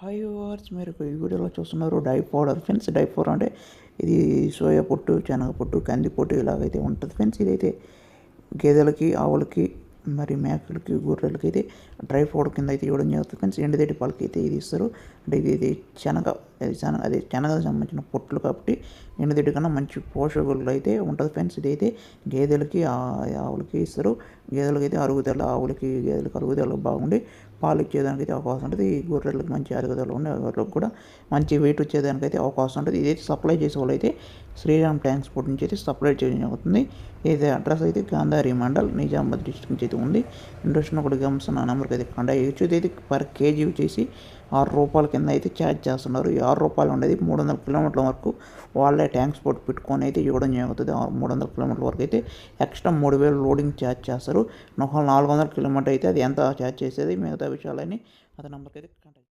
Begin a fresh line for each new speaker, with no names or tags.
Hi wars మీరు ఈ వీడియోలో చూస్తున్నారు. Dye powder friends dye powder అంటే ఇది సోయా పొట్టు శనగ పొట్టు కంది పొట్టు ఇలాగైతే ఉంటుంది. ఫ్రెండ్స్ ఇదైతే గేదెలకి ఆవులకి మరి మేకలకి గొర్రెలకి అయితే డ్రై పౌడర్ కింద అయితే ఇవ్వడం జరుగుతుంది. ఫ్రెండ్స్ ఎండుదేటి పాలకి అయితే ఇది ఇస్తారు. అంటే ఇది ఇది శనగ అది శనగ అది శనగకు సంబంధించిన పొట్లు కాబట్టి ఎండుదేటి కన్నా మంచి పోషకులు అయితే ఉంటుంది. ఫ్రెండ్స్ ఇదైతే గేదెలకి ఆవులకి ఇస్తారు. గేదెలకి అయితే అరుగుదల ఆవులకి గేదెలకు అరుగుదల బాగుండి పాలు ఇచ్చేదానికి అయితే అవకాశం ఉంటుంది. ఈ గొర్రెలకు మంచి అరుగుదల ఉండే గొర్రెలకు కూడా మంచి వెయిట్ వచ్చేదానికి అయితే అవకాశం ఉంటుంది. ఇదైతే సప్లై చేసే వాళ్ళు అయితే శ్రీరామ్ ట్రాన్స్పోర్ట్ నుంచి అయితే సప్లై చేయడం జరుగుతుంది. ఇది అడ్రస్ అయితే గాంధారి మండల్ నిజామాబాద్ డిస్ట్రిక్ట్ నుంచి అయితే ఉంది ఇంట్రెస్ట్ కూడా గమనిస్తున్న నెంబర్కి అయితే కండా చేయొచ్చు ఇదైతే పర్ కేజీ వచ్చేసి ఆరు రూపాయల కింద అయితే ఛార్జ్ చేస్తున్నారు. ఈ ఆరు రూపాయలు ఉండేది మూడు వందల కిలోమీటర్ల వరకు వాళ్ళే ట్రాన్స్పోర్ట్ పెట్టుకొని అయితే ఇవ్వడం జరుగుతుంది. ఆ మూడు వందల కిలోమీటర్ల వరకు అయితే ఎక్స్ట్రా మూడు వేలు లోడింగ్ ఛార్జ్ చేస్తారు. ఒక నాలుగు వందల కిలోమీటర్ అయితే అది ఎంత ఛార్జ్ చేసేది మిగతా విషయాలని అతని నెంబర్కి అయితే కాంటాక్ట్